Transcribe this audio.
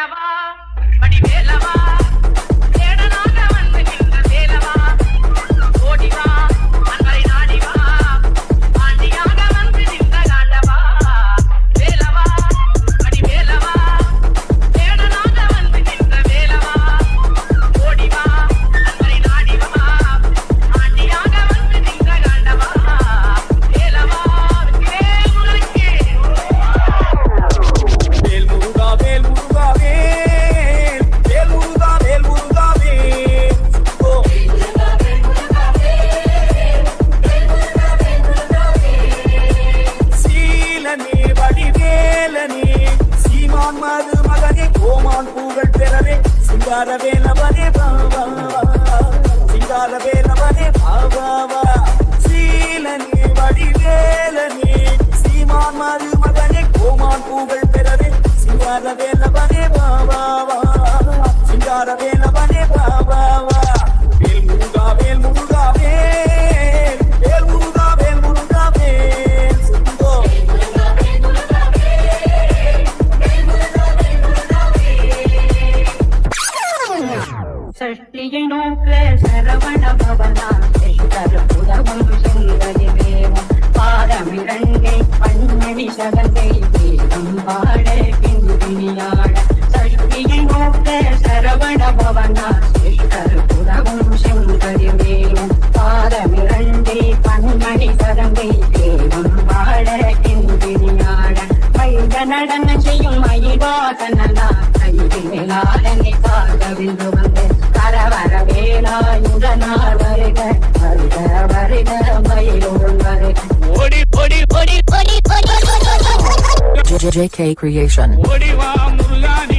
வேலவா சிங்கார வேலவனே பாவா சிங்கார வேலவனே பாவா சீலனே வடிவேலனே. சீமான் மது கோமான் பூகள் பெறவே. சிங்கார வேலவனே பாவா சிங்கார வேலவனே பாவா வேல் முருகா வேல் முருகா சஷ்டியை நோக்க சரவண பவனா புதவும் சுந்தரி தேவம் பாதமிரண்டை பன்மணி சகந்தை வேதம் பாட பிந்தினியாட சஷ்டியை நோக்க சரவண பவனா புதவும் சுந்தரி தேவம் பாதமிரண்டை பன்மணி சகந்தை தேவம் பாட பிந்தினியாட மைத நடன செய்யும் மயிலாதனா கையில் மேலாடனை பார்க்கவில்லை வந்து கரவர வேலாயுதனார் வருக வருக வருக மயிலோடு வருக ஓடி ஓடி ஓடி JJK Creation. ஓடி வா முருகா நீ